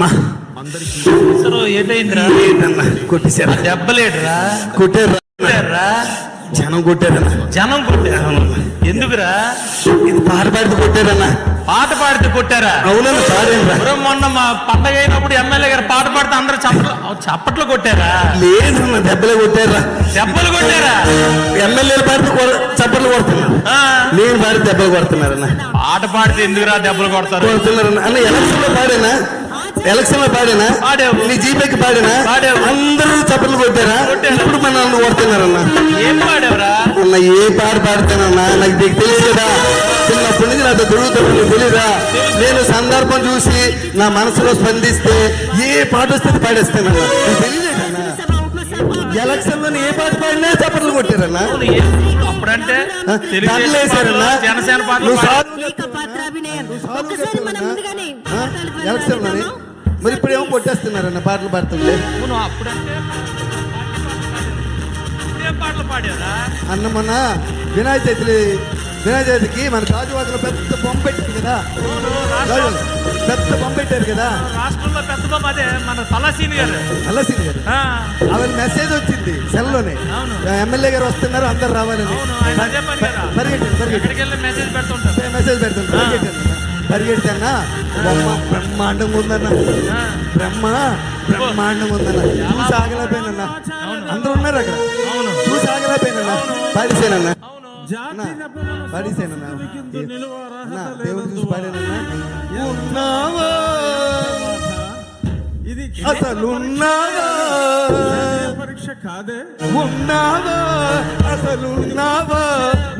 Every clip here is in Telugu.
మా అసలు ఏటైందిరా? ఏంటన్నా కొట్టేశారా. దెబ్బలేడురా కొట్టారా. కొట్టారా? జనం కొట్టారన్నా జనం కొట్టారు? ఎందుకురా? ఇది పాట పాడితే కొట్టారన్నా పాట పాడితే కొట్టారా? అవునన్నా ఎవరో మొన్న మా పండగ అయినప్పుడు ఎమ్మెల్యే గారు పాట పాడితే అందరూ చప్పట్లు చప్పట్లు కొట్టారా? లేదన్నా దెబ్బలే కొట్టారా దెబ్బలు కొట్టారా? ఎమ్మెల్యేలు పాడితే కొ- చప్పట్లు కొడుతున్నారు. నేను పాడితే దెబ్బలు కొడుతున్నారన్నా. పాట పాడితే ఎందుకురా దెబ్బలు కొడతారు? కొడుతున్నారన్నా. అన్న ఎలక్షన్లో పాడేనా? ఎలక్షన్లో పాడేనా. నీ జీపేకి పాడేనా. అందరూ చప్పట్లు కొట్టారా. ఇప్పుడు మన నన్ను కొడుతున్నారన్నా ఏం పాడావురా? అన్న ఏ పాట పాడతానన్నా? నాకు నీకు తెలుసు కదా. చిన్నప్పటి నుంచి నాతో తిరుగుతాను తెలీదా? నేను సందర్భం చూసి నా మనసులో స్పందిస్తే ఏ పాట వస్తే పాడేస్తానన్నా. నీకు తెలియలేదన్నా ఎలక్షన్లో ఏ పాట పాడినా చప్పట్లు కొట్టారన్నా. అప్పుడంటే జనసేన ఎలక్షన్. మరి ఇప్పుడు ఏమో కొట్టేస్తున్నారన్న పాటలు పాడుతుంటే. అప్పుడంటే ఏం పాటలు పాడారా? అన్న మొన్న వినాయక చవితి వినాయక చవితికి మన గాజువాకలో పెద్ద బొమ్మ పెట్టింది కదా. పెద్ద బొమ్మ పెట్టారు కదా. రాష్ట్రంలో పెద్ద బొమ్మ అదే మన తలసీని గారు. అల్లసింది గారు. ఆవిడ మెసేజ్ వచ్చింది సెల్లోనే. అవును. ఎమ్మెల్యే గారు వస్తున్నారు అందరు రావాలని. పరిగెట్టండి వెళ్ళి మెసేజ్ పెడుతుంటారు. మెసేజ్ పరిగెట్టండి. పరిగెడితేనా? బొమ్మ బ్రహ్మాండంగా ఉందన్న. బ్రహ్మ బ్రహ్మాండంగా ఉందన్న. చూసి అందరూ ఉన్నారు అక్కడ? అవును. చూసి ఆగలేకపోయినన్న పాడిసేనన్న అవును పాడిసేనన్న అన్న దేవుడు చూసి పాడానన్నా ఉన్నావా? ఇది అసలు ఉన్నావా? పరీక్ష కాదే. ఉన్నావా? అసలు ఉన్నావా?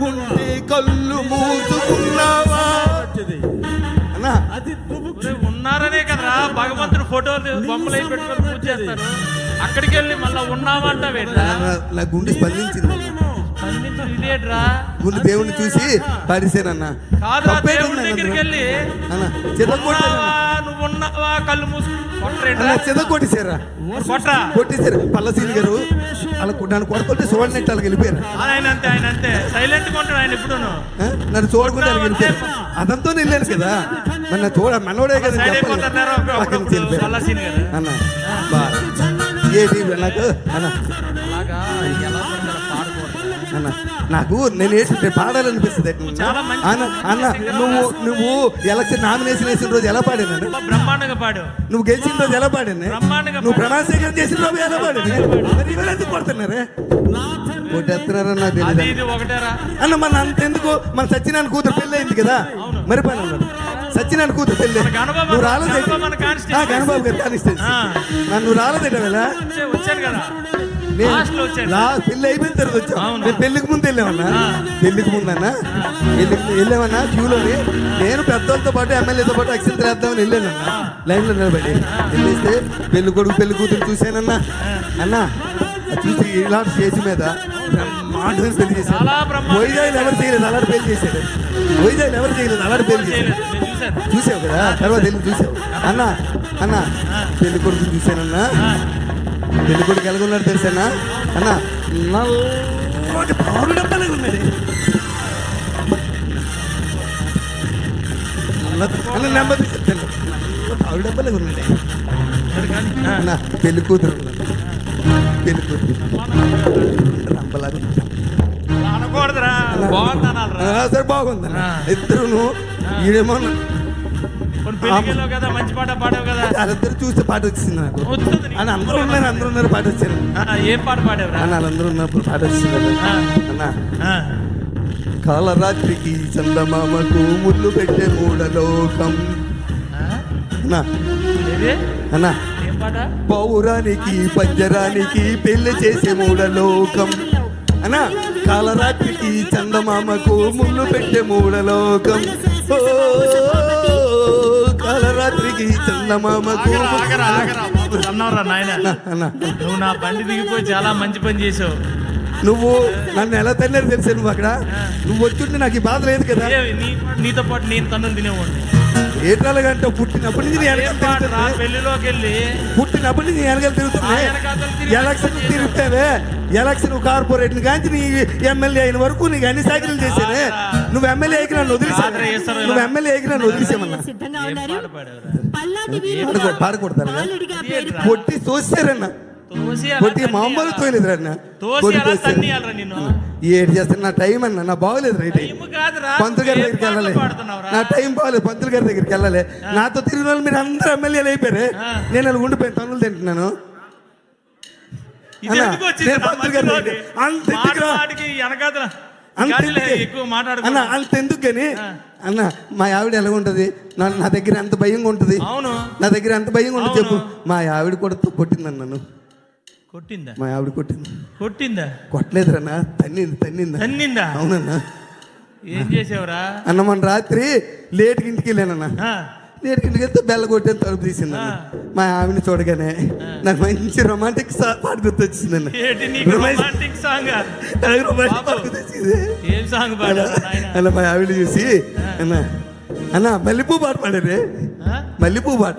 ఉంటే కళ్ళు మూసుకున్నావా? అది ఉన్నారనే కదరా భగవంతుడు ఫోటోలు బొమ్మలు అయి పెట్టుకొని పూజ చేస్తారు. అక్కడికి వెళ్ళి మళ్ళా ఉన్నామంటావేట్రా నా- గుండె స్పందించింది. స్పందించు ఇదేట్రా? గుండె దేవుడిని చూసి పాడిసేనన్న కాదురా తప్పేంటి దేవుడి దగ్గరికి వెళ్ళి ఉన్నావా, నువ్వు ఉన్నావా కళ్ళు మూసు కొట్టరేట్రా? అన్న చితగొట్టేశారా కొట్రా కొట్టేశారు పల్లసీని గారు. అలా నన్ను కొడుతుంటే చూడనట్టు వాళ్ళకి వెళ్ళిపోయారు ఆయన అంతే ఆయన అంతే. సైలెంట్గా ఉంటాడు ఆయన? నన్ను చూడకుండా వాళ్ళకి వెళ్ళిపోయారు అదంతా వెళ్ళాను కదా. మరి నా చూడ మనోడే కదా అన్న ఏది నాకు? అన్న. అన్న. నాకు నేను వేసి పాడాలనిపిస్తుంది అన్న అన్న నువ్వు నువ్వు ఎలక్షన్ నామినేషన్ వేసిన రోజు ఎలా పాడాను బ్రహ్మాండంగా పాడు నువ్వు గెలిచిన రోజు ఎలా పాడాను నువ్వు ప్రమాణ స్వీకారం చేసిన రోజు ఎలా పాడాను కొడుతున్నారే? తెలియదు ఇది ఒకటేరా? అన్న మన అంతెందుకు మన సత్యనారాయణ కూతురు పెళ్ళి అయింది కదా మరి పని సత్యనారాయణ కూతురు పెళ్ళి. నువ్వు రాలేదు గణబాబు గారు ఆ. నన్ను రాలేదట వేళ వచ్చే- వచ్చాను కదా. లాస్ట్ పెళ్ళి అయిపోయిన తర్వాత వచ్చాం. నేను పెళ్ళికి ముందు వెళ్ళామన్నా. పెళ్ళికి ముందన్నా? వెళ్ళామన్నా? క్యూలోని నేను పెద్దోళ్ళతో పాటు ఎమ్మెల్యేతో పాటు అక్షంత వేద్దామని వెళ్ళానన్నా. లైన్లో నిలబడి. వెళ్ళేస్తే పెళ్ళి కొడుకు పెళ్ళి కూతురు చూశానన్నా. అన్నా చూసి ఇలాంటి స్టేజ్ మీద బ్రహ్మాండమైన పెళ్ళి చేశాడు. వైజాగ్ ఎవరు చేయలేదు? అలాంటి పెళ్ళి చేశాడు. వైజాగ్ ఎవరు చేయలేదు? అలాంటి పెళ్ళి చేశాడు. చూసావు కదా? తర్వాత వెళ్ళి చూసావు. అన్న అన్న పెళ్ళి కొడుకు చూశానన్నా. కొడుకు ఎలాగున్నాడు తెలుసానా? అన్న అన్న నెమ్మది చెప్తాను. పాలు డబ్బాలే ఉన్నాడు. అన్న పెళ్ళి కూతురు. పెళ్ళి కూతురు. రంపలాగా సరే బాగుంది. ఇద్దరును ఈడేమో కదా మంచి పాట పాడావు కదా. వాళ్ళిద్దరు చూస్తే పాట వచ్చింది నాకు. అని అందరూ ఉన్నారు అందరూ ఉన్నారు పాట వచ్చింది. ఆ, ఏం పాట పాడావురా? అన్న వాళ్ళందరూ ఉన్నప్పుడు పాట వచ్చింది. అన్న. కాలరాత్రికి చందమామకు ముళ్ళు పెట్టే మూడలోకం? అన్న. అన్న. పౌరానికి పంజరానికి పెళ్ళి చేసే మూడలోకం అన్న కాలరాత్రికి చందమామకు ముళ్ళు పెట్టే మూడలోకం ఓ, కాలరాత్రికి అన్నావురా నాయన. నువ్వు నా బండి దిగిపోయి చాలా మంచి పని చేసావు. నువ్వు నన్ను ఎలా తన్నారు తెలుసా నువ్వు అక్కడ? నువ్వు వచ్చుంటే నాకు ఈ బాధ లేదు కదా. నీతో పాటు నేను తన్నులు తినేవాడిని. ఏటాలుగంటే పుట్టినప్పటి నుంచి నీ వెనకాల ఏం పాట రా, తిరుగుతున్నా పెళ్ళిలోకి వెళ్ళి పుట్టినప్పటి నుంచి వెనకాల తిరుగుతున్నా ఎలక్షన్ తిరుగుతావే? ఎలక్షన్ కార్పొరేట్ కాంచి నీ ఎమ్మెల్యే అయిన వరకు నీకు అన్ని సాకిలు చేశానే ఆగరా. నువ్వు ఎమ్మెల్యే ఇలా. నువ్వు ఎమ్మెల్యే నన్ను వదిలేసామన్నా సిద్ధంగా ఉన్నారు? పాడకూడదు, కొట్టి తోసారన్న. కొట్టి? మామూలు తన్నియాలరా నిన్ను ఏడు చేస్తాను నా టైం అన్న నా బాగోలేదు రైట్ పంతులు గారి దగ్గరికి వెళ్ళాలి? నా టైం బాగోలేదు పంతులు గారి దగ్గరికి వెళ్ళాలి. నాతో తిరిగిన వాళ్ళు మీరు అందరూ ఎమ్మెల్యేలు అయిపోయారు. నేను అలా ఉండిపోయిన తన్నులు తింటున్నాను. ఇది అన్నా, నేను పంతులు గారి అంత అంత అన్న అంత ఎందుకు కానీ అన్న మా ఆవిడ ఎలా ఉంటది నా దగ్గర ఎంత భయంగా ఉంటది అవును. నా దగ్గర ఎంత భయంగా ఉంటుంది చెప్పు. మా ఆవిడ కూడా కొట్టిందన్న నన్ను. కొట్టిందా? మా ఆవిడ కొట్టింది. కొట్టిందా? కొట్టలేదురన్న తన్నింది తన్నింది? తన్నిందా? అవునన్నా. ఏం చేసావురా? అన్న మన రాత్రి లేట్కి ఇంటికి వెళ్ళానన్న. వెళ్తే బెల్ల కొట్టాను తలుపు తీసింది మా ఆవిడని చూడగానే నాకు మంచి రొమాంటిక్ పాట సాంగ్ రొమాంటిక్ పాట. గుర్తొచ్చింది. ఏం సాంగ్ నాయన. అలా మా ఆవిడ చూసి అన్న అన్న మల్లెపూ పాట పాడారే. మల్లెపూ పాట.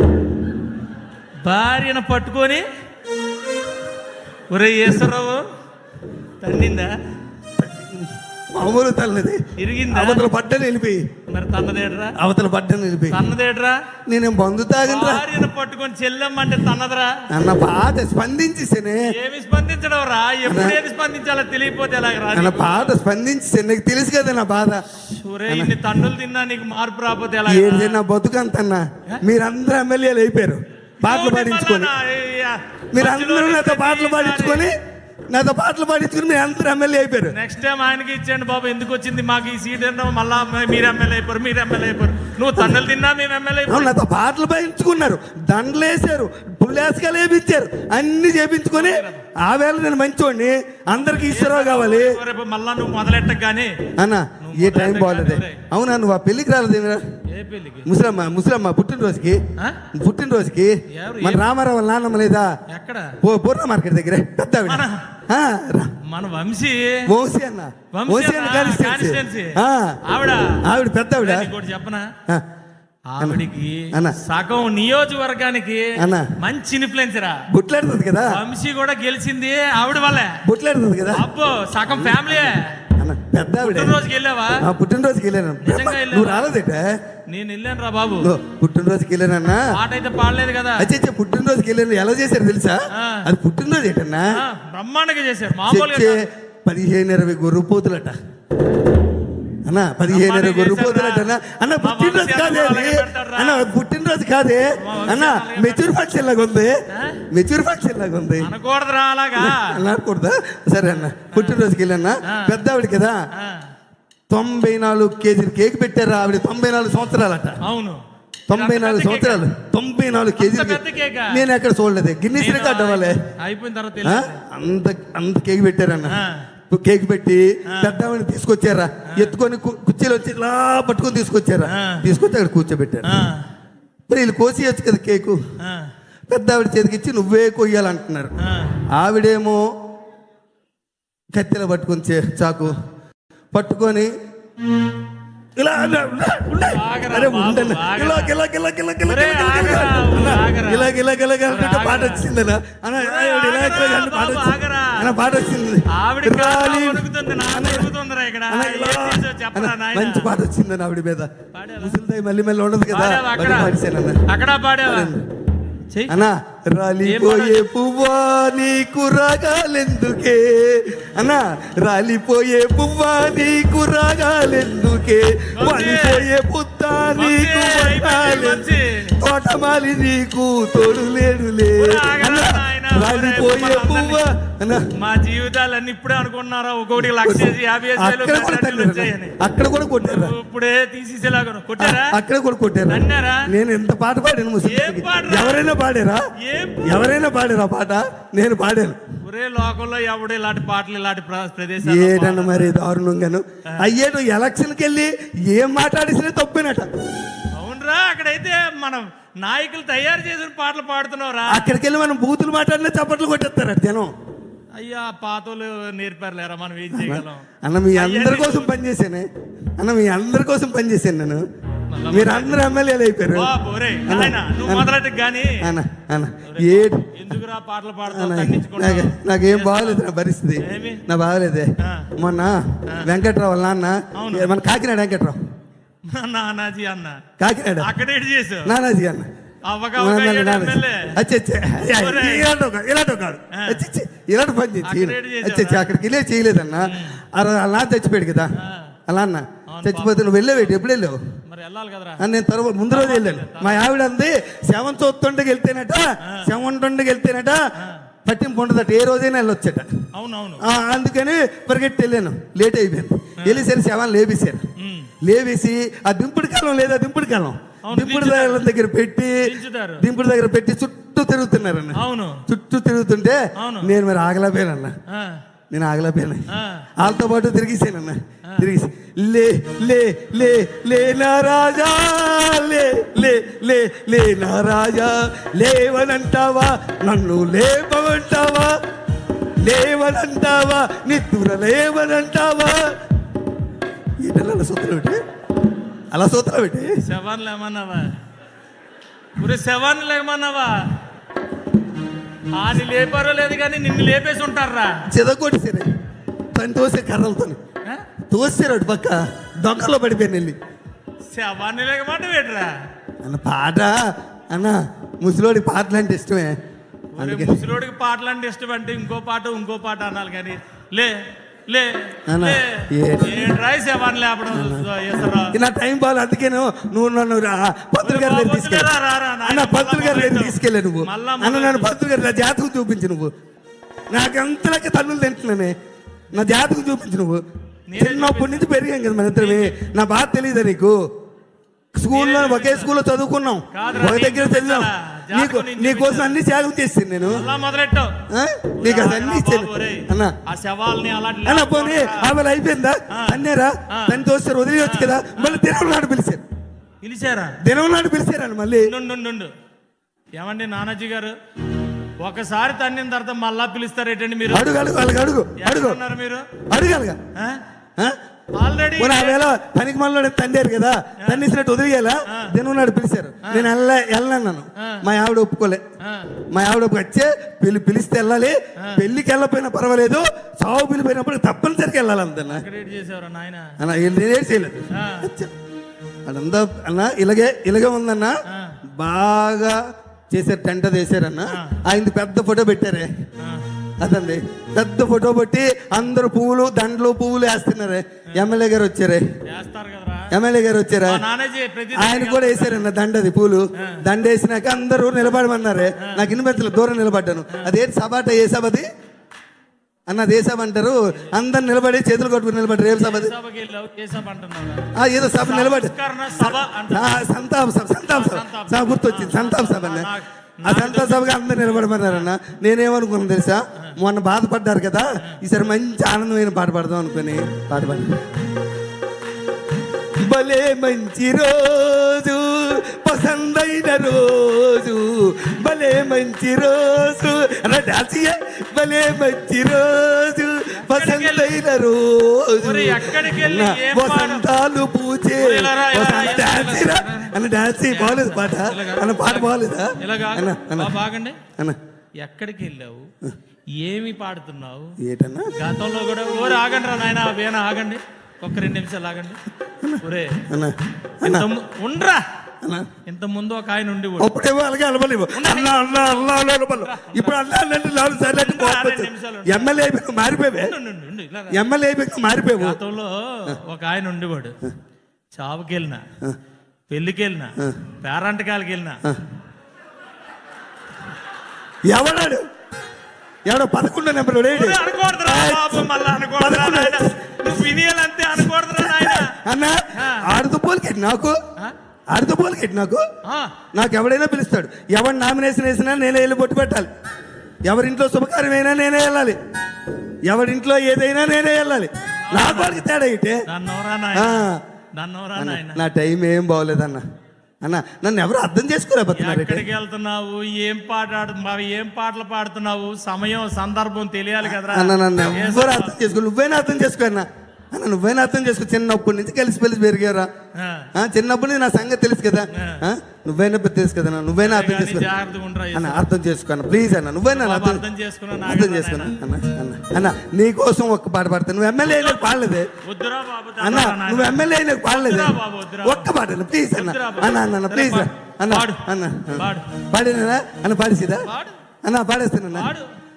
భార్యను పట్టుకొని ఒరే ఈశ్వరరావు తన్నిందా? మామూలు తల్లది. ఇరిగిందా? అవతల పడ్డని వెళ్ళిపోయి మరి తన్నదేట్రా అవతల పడ్డని వెళ్ళిపోయి తన్నదేట్రా నేనేం బంధు తాగనరా భార్యను పట్టుకొని చెల్లెమ్మంటే తన్నదరా? అన్న పాట స్పందించేసేనే. ఏమి స్పందించడం రా ఎప్పుడు ఏది స్పందించాలో తెలియపోతే ఎలాగ అన్న రా పాట స్పందించేసే నీకు తెలుసు కదా నా బాధ. ఒరే ఇన్ని తన్నులు తిన్నా నీకు మార్పు రాకపోతే ఎలా ఏంటి నా బతుకంతన్నా మీరందరూ ఎమ్మెల్యేలు అయిపోయారు. పాటలు పాడించుకొని. మీరందరూ నాతో పాటలు పాడించుకొని నాతో పాటలు పాడించుకొని మీరు అందరూ ఎమ్మెల్యే అయిపోయారు. నెక్స్ట్ టైం ఆయనకి ఇచ్చేయండి బాబు ఎందుకు వచ్చింది? మాకు ఈ సీట్ అంటే మళ్ళా మీరు ఎమ్మెల్యే అయిపోరు మీరు ఎమ్మెల్యే అయిపోరు. నువ్వు తన్నులు తిన్నా మేము ఎమ్మెల్యే అవును నాతో పాటలు పాడించుకున్నారు దండలు వేసారు పుల్లేసుకలు వేపించారు. అన్ని చేపించుకొని ఆ వేళ నేను మంచోడిని. అందరికి ఈశ్వరరావు కావాలి. రేపు మళ్ళా నువ్వు మొదలెట్టకు కానీ అన్న ఏ టైం బాగోలేదే. అవునా నువ్వు ఆ రాలేదేమిరా? పెళ్ళికి ముసలమ్మ ముసలమ్మ పుట్టినరోజుకి? పుట్టినరోజుకి? మన రామారావు వాళ్ళ నాన్నమ్మ లేదా? ఎక్కడ? పూ- పూర్ణ మార్కెట్ దగ్గర. పెద్ద. మన- వంశీ? వంశీ అన్న. వంశీ అన్న ఆవిడ? ఆవిడ పెద్ద ఆవిడ. చెప్పనా? ఆవిడికి. సగం నియోజకవర్గానికి అన్న. మంచి ఇన్ఫ్లుయెన్సరా బుట్లాడుతుంది కదా? వంశీ కూడా గెలిచింది ఆవిడ వల్లే. బుట్లాడుతుంది కదా? అబ్బో సగం ఫ్యామిలీ పెద్ద ఆవిడ. పుట్టినరోజుకి వెళ్ళావా పుట్టినరోజుకి వెళ్ళాను? నువ్వు రాలేదేట? నేను వెళ్ళాను రా బాబు. పుట్టినరోజుకి వెళ్ళానన్నా పాట అయితే పాడలేదు కదా. అచ్చే పుట్టినరోజుకి వెళ్ళాను ఎలా చేశారు తెలుసా. అది పుట్టినరోజు ఏంటన్నా? బ్రహ్మాండంగా చేశారు. మామూలుగా. పదిహేను ఇరవై గొర్రె పోతులట అన్న పదిహేను పోతులట అన్న. పుట్టినరోజు కాదే అన్న పుట్టినరోజు కాదే. అన్న మెచ్యూర్ ఫంక్షన్ లాగా ఉంది? మెచ్యూర్ ఫంక్షన్ లాగా ఉంది. అనకూడదా? సరే అన్న పుట్టినరోజుకి వెళ్ళన్నా. పెద్ద ఆవిడ కదా. తొంభై నాలుగు కేజీలు కేక్ పెట్టారు ఆవిడ? తొంభై నాలుగు సంవత్సరాలట. అవును. తొంభై నాలుగు? సంవత్సరాలు. తొంభై నాలుగు కేజీలు? నేను ఎక్కడ చూడలేదు. గిన్నీస్ నేను రికార్డ్ అవ్వాలి. అయిపోయిన తర్వాత. అంత అంత కేక్ పెట్టారన్న. కేక్ పెట్టి పెద్దవాడిని తీసుకొచ్చారా ఎత్తుకొని కుర్చీలో వచ్చి ఇలా పట్టుకొని తీసుకొచ్చారా. తీసుకొచ్చి అక్కడ కూర్చోబెట్టారు మరి వీళ్ళు కోసేయచ్చు కదా కేకు పెద్ద ఆవిడ చేతికి ఇచ్చి నువ్వే కొయ్యాలంటున్నారు. ఆవిడేమో కత్తెల పట్టుకొని చే- చాకు పట్టుకొని ఇలా ఇలా, ఇలా, ఇలా. ఆగరా అరే బాబు, ఉండన్న. ఆగరా. ఇలా గిలా గిలా గిలా గిలా ఒరే, గిలా గిలా ఆగరా, అన్న, ఆగరా. ఇలా గిలా గిలా గిలా అంటుంటే ఆగరా. పాట అంటే పాట వచ్చింది. అన్న పాట వచ్చింది. ఆవిడ? మంచి పాట వచ్చిందని ఆవిడ మీద? ముసలిదాయి మళ్ళీ మళ్ళీ ఉండదు కదా. అక్కడ? పాడావా. అన్నా రాలిపోయే పువ్వా నీకు రాగాలెందుకే? అన్నా రాలిపోయే పువ్వా నీకు రాగాలెందుకే? వాలిపోయే పుత్తా నీకు. తోటమాలి నీకు తోడు లేడులే. ఒరే, ఆగరా అన్నా, నాయనా, రాలిపోయే పువ్వా మా జీవితాలన్నీ ఇప్పుడే అనుకున్నారా లక్ష యాభై వేలు అక్కడ కూడా కొట్టారా ఇప్పుడే తీసేసేలాగా కొట్టారా? అక్కడ కూడా కొట్టారా అన్నారా? నేను ఎంత పాట పాడాను ఏం పాడరా? ఎవరైనా పాడారా పాడారా పాట? నేను పాడాను. ఒరే లోకంలో ఎవడు ఇలాంటి పాటలు ఇలాంటి ప్ర- ప్రదేశాలు ఏటన్న మరి దారుణంగాను. అయ్యేటు ఎలక్షన్కి వెళ్ళి ఏం మాట్లాడేసినా తప్పేనట. అవునరా అక్కడైతే మనం నాయకులు తయారు చేసిన పాటలు పాడుతున్నావురా. అక్కడికి వెళ్ళి మనం బూతులు మాట్లాడినా చప్పట్లు కొట్టేస్తారట జనం. అయ్యా పాతలు నేర్పారులేరా మనం ఏం చేయగలం? అన్న మీ అందరి కోసం పనిచేసానే అన్న మీ అందరి కోసం పనిచేశాను నేను. మీరు అందరు ఎమ్మెల్యేలు అయిపోయారు. నువ్వు మొదలెట్టు గాని అన్న అన్న ఏ ఎందుకురా పాటలు పాడతావు అన్న, నాకు బాగలేదు నా పరిస్థితి? నా బాగలేదే. మొన్న వెంకట్రావు నాన్న. మన కాకినాడ వెంకట్రావు. నానాజీ అన్న. కాకినాడ. అక్కడేటి చేసావు? నానాజీ అన్న. ఇలాంటి పని చేసి అక్కడ అక్కడికి వెళ్ళే చేయలేదన్న. అలా అలా చచ్చిపోయాడు కదా. అలా అన్న చచ్చిపోతే నువ్వు వెళ్ళావేటి ఎప్పుడు వెళ్ళావు? నేను తర్వాత ముందు రోజు వెళ్ళాను. మా ఆవిడ అంది సెవెన్ తొత్తుండకి వెళ్తేనట సెవెన్ ట్వంటీకి వెళ్తేనట పట్టింపు ఉండదట ఏ రోజైనా వెళ్ళొచ్చట. అవునవును. అందుకని పరిగెట్టి వెళ్ళాను. లేట్ అయిపోయింది. వెళ్ళేసరి సెవెన్ లేపేశారు. ఉమ్. లేవేసి ఆ దింపుడు కాలం లేదా? దింపుడు కాలం. దింపుడు. కాలం దగ్గర పెట్టి. దింపుడు దగ్గర పెట్టి చుట్టూ తిరుగుతున్నారన్న. అవును. చుట్టూ తిరుగుతుంటే. నేను మరి ఆగలేపోయానన్న నేను ఆగలేపోయాను. వాళ్ళతో పాటు తిరిగిసానన్న తిరిగి లే లే లే లే నా రాజా లే లే లే లే నా రాజా లేవనంటావా? నన్ను లేపమంటావా? లేవనంటావా? నిద్ర లేవనంటావా? అలా సూత్రం పెట్టి అలా సూత్రం పెట్టి శవాన్ని లేమన్నావా? శవాన్ని లేమన్నావా? ఆని లేపారో లేదు కానీ నిన్ను లేపేసి ఉంటారా చెదకొట్టేసారు పని తోసే కర్రలతో. తోసారు అటు పక్క. దొంగలో పడిపోయాను వెళ్ళి. శవాన్ని లేకమాట వేటరా అన్న పాట. అన్న ముసలోడి పాటలు అంటే ఇష్టమే. ముసలోడికి పాటలు అంటే ఇష్టం అంటే ఇంకో పాట ఇంకో పాట అనాలి కానీ. లే నా టైం బాగా అందుకే నువ్వు నన్ను రా- పంతులు గారి తీసుకెళ్ళి పంతులు గారి తీసుకెళ్ళా నువ్వు. అన్న నన్ను. పంతులు గారి నా జాతకం చూపించు నువ్వు. నాకు ఎంతలకి తన్నులు తింటున్నానే. నా జాతకం చూపించు నువ్వు. నేనే చిన్నప్పటి నుంచి పెరిగాం కదా మన ఇద్దరమే నా బాధ తెలియదా నీకు? స్కూల్లో ఒకే స్కూల్లో చదువుకున్నాం. ఒక దగ్గర చదివాం? నీకు నీకోసం? అన్ని త్యాగం చేసింది నేను. మొదలెట్టావు? నీకు అది అన్ని ఇచ్చాను అన్న. ఆ శవాల్ని అలాంటి అన్న పోనీ ఆమె అయిపోయిందా. అన్నారా. తను తోస్తారు వదిలేయచ్చు కదా. మళ్ళీ దినం నాడు పిలిచారు. పిలిచారా? దినం నాడు పిలిచారని మళ్ళీ. ఏమండి నానాజీ గారు? ఒకసారి తన్నిన తర్వాత మళ్ళా పిలుస్తారేటండి మీరు? అడుగు అడుగు అడుగు అడుగు. మీరు? అడగాలిగా పనికి మనలో తండారు కదా తన్నిసినట్టు వదిలేయాలా? దినం నాడు పిలిచారు. నేను వెళ్ళ వెళ్ళన్నాను మా ఆవిడ ఒప్పుకోలే. మా ఆవిడ వచ్చే పిలి పిలిస్తే వెళ్ళాలి. పెళ్ళికి వెళ్ళకపోయినా పర్వాలేదు. సాగు పిలిపోయినప్పుడు తప్పనిసరిగా వెళ్ళాలి అన్న నేనే చేయలేదు. అదంతా అన్న ఇలాగే ఇలాగే ఉందన్న. బాగా చేశారు టెంట చేశారన్న ఆయనది పెద్ద ఫోటో పెట్టారే. అదండి. పెద్ద ఫోటో పెట్టి అందరు పువ్వులు దండలు పువ్వులు వేస్తున్నారే. ఎమ్మెల్యే గారు వచ్చారే? ఎమ్మెల్యే గారు వచ్చారా? ఆయన కూడా వేసారన్న దండది పూలు. దండ వేసినాక అందరూ నిలబడమన్నారే. నాకు ఇన్వెంతలు దూరం నిలబడ్డాను. అదేంటి సభ అంటే ఏ సభది అన్న అది సభ అంటారు. అందరు నిలబడి చేతులు కొట్టుకుని వెళ్ళావు? ఏ సభ ఏదో సభ నిలబడి. సంతాప సభ సంతాప సభ. గుర్తొచ్చింది. సంతాప సభ అన్న. ఆ సంతాప సభగా అందరు నిలబడమన్నారన్న నేనేమనుకున్నాను తెలుసా మొన్న బాధపడ్డారు కదా ఈసారి మంచి ఆనందమైన పాట పాడదాం అనుకుని పాట పాడి భలే మంచి రోజు పసందైన రోజు భలే మంచి రోజు చెయ్యి. భలే మంచి రోజు పసందైన రోజు? వసంతాలు పూచే వసంత డాన్స్ రా. రా. అన్న డాన్స్ చెయ్యి. బాగలేదు పాట? అన్న పాట బాగలేదా? అన్న బాగండి అన్న ఎక్కడికి వెళ్ళావు? ఏమి పాడుతున్నావు? ఏటన్నా? గతంలో కూడా ఓరే ఆగండి రా నాయన వేణ ఆగండి. ఒక్క రెండు నిమిషాలు ఆగండి. ఒరే ఉండ్రా. ఇంత ముందు ఒక ఆయన ఉండి అప్పుడేమో అలాగే అలవలేవు. అలవలు ఇప్పుడు నాలుగు సార్లు. నిమిషాలు. ఎమ్మెల్యే మారిపోయావే. ఎమ్మెల్యే అయిపోయి మారిపోయావు. గతంలో ఒక ఆయన ఉండేవాడు చావుకి పెళ్ళికి వెళ్ళినా పేరంటకాలకి వెళ్ళినా ఎవడాడు? ఎవడో పదకొండో నెంబర్ అన్న ఆడుతూ పోలికెట్టి నాకు? ఆడుతూ పోలికెట్టి నాకు? నాకు ఎవడైనా పిలుస్తాడు. ఎవడు నామినేషన్ వేసినా నేనే వెళ్ళి బొట్టు పెట్టాలి. ఎవరింట్లో శుభకార్యమైనా నేనే వెళ్ళాలి. ఎవరింట్లో ఏదైనా నేనే వెళ్ళాలి. నా వాడికి తేడా ఏంటి? నా టైం ఏం బాగోలేదన్న. అన్న నన్ను ఎవరు అర్థం చేసుకోలేకపోతున్నారు ఎక్కడికి వెళ్తున్నావు ఏం పాట ఆడుతున్నావు ఏం పాటలు పాడుతున్నావు? సమయం సందర్భం తెలియాలి కదరా. అన్న నన్ను ఎవరు అర్థం చేసుకో నువ్వైనా అర్థం చేసుకో అన్న. అన్న నువ్వైనా అర్థం చేసుకో చిన్నప్పటి నుంచి కలిసి పెలిసి పెరిగారా చిన్నప్పటి నుంచి నా సంగతి తెలుసు కదా. నువ్వేనా తెలుసు కదా అన్న, నువ్వేనా అర్థం చేసుకో. అన్న అర్థం చేసుకో అన్న ప్లీజ్ అన్న నువ్వేనా అర్థం చేసుకున్నా అర్థం చేసుకున్నా అన్న అన్న అన్న నీ కోసం ఒక్క పాట పాడతాను నువ్వు ఎమ్మెల్యే అయినా పాడలేదే. అన్న. నువ్వు ఎమ్మెల్యే అయినా పాడలేదే. ఒక్క పాట ప్లీజ్ అన్న. అన్న అన్న ప్లీజ్. అన్న. అన్న పాడు. పాడినా అన్న పాడేసిదా పాడు. అన్న పాడేస్తానన్న.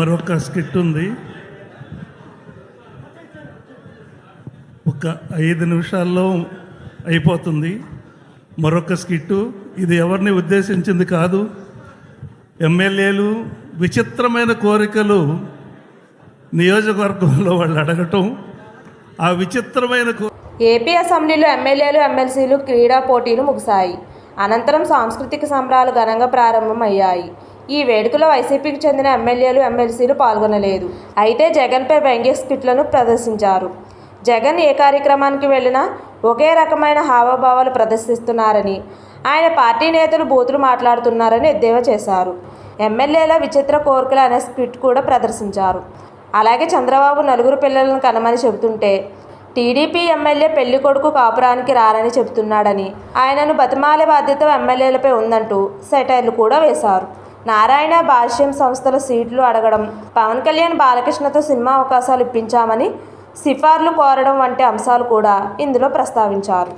మరొక స్కిట్ ఉంది. ఒక ఐదు నిమిషాల్లో అయిపోతుంది. మరొక స్కిట్టు. ఇది ఎవరిని ఉద్దేశించింది కాదు. ఎమ్మెల్యేలు విచిత్రమైన కోరికలు నియోజకవర్గంలో వాళ్ళు అడగటం. ఆ విచిత్రమైన కో ఏపీ అసెంబ్లీలో ఎమ్మెల్యేలు ఎమ్మెల్సీలు క్రీడా పోటీలు ముగిశాయి. అనంతరం సాంస్కృతిక సంబరాలు ఘనంగా ప్రారంభమయ్యాయి. ఈ వేడుకలో వైసీపీకి చెందిన ఎమ్మెల్యేలు ఎమ్మెల్సీలు పాల్గొనలేదు. అయితే జగన్పై వ్యంగ్య స్కిట్లను ప్రదర్శించారు. జగన్ ఏ కార్యక్రమానికి వెళ్ళినా ఒకే రకమైన హావభావాలు ప్రదర్శిస్తున్నారని ఆయన పార్టీ నేతలు బూతులు మాట్లాడుతున్నారని ఎద్దేవా చేశారు. ఎమ్మెల్యేల విచిత్ర కోరికలు అనే స్క్రిప్ట్ కూడా ప్రదర్శించారు. అలాగే చంద్రబాబు నలుగురు పిల్లలను కనమని చెబుతుంటే టీడీపీ ఎమ్మెల్యే పెళ్ళి కొడుకు కాపురానికి రారని చెబుతున్నాడని ఆయనను బతిమాలే బాధ్యత ఎమ్మెల్యేలపై ఉందంటూ సెటైర్లు కూడా వేశారు. నారాయణ భాష్యం సంస్థల సీట్లు అడగడం పవన్ కళ్యాణ్ బాలకృష్ణతో సినిమా అవకాశాలు ఇప్పించామని సిఫార్లు కోరడం వంటి అంశాలు కూడా ఇందులో ప్రస్తావించారు.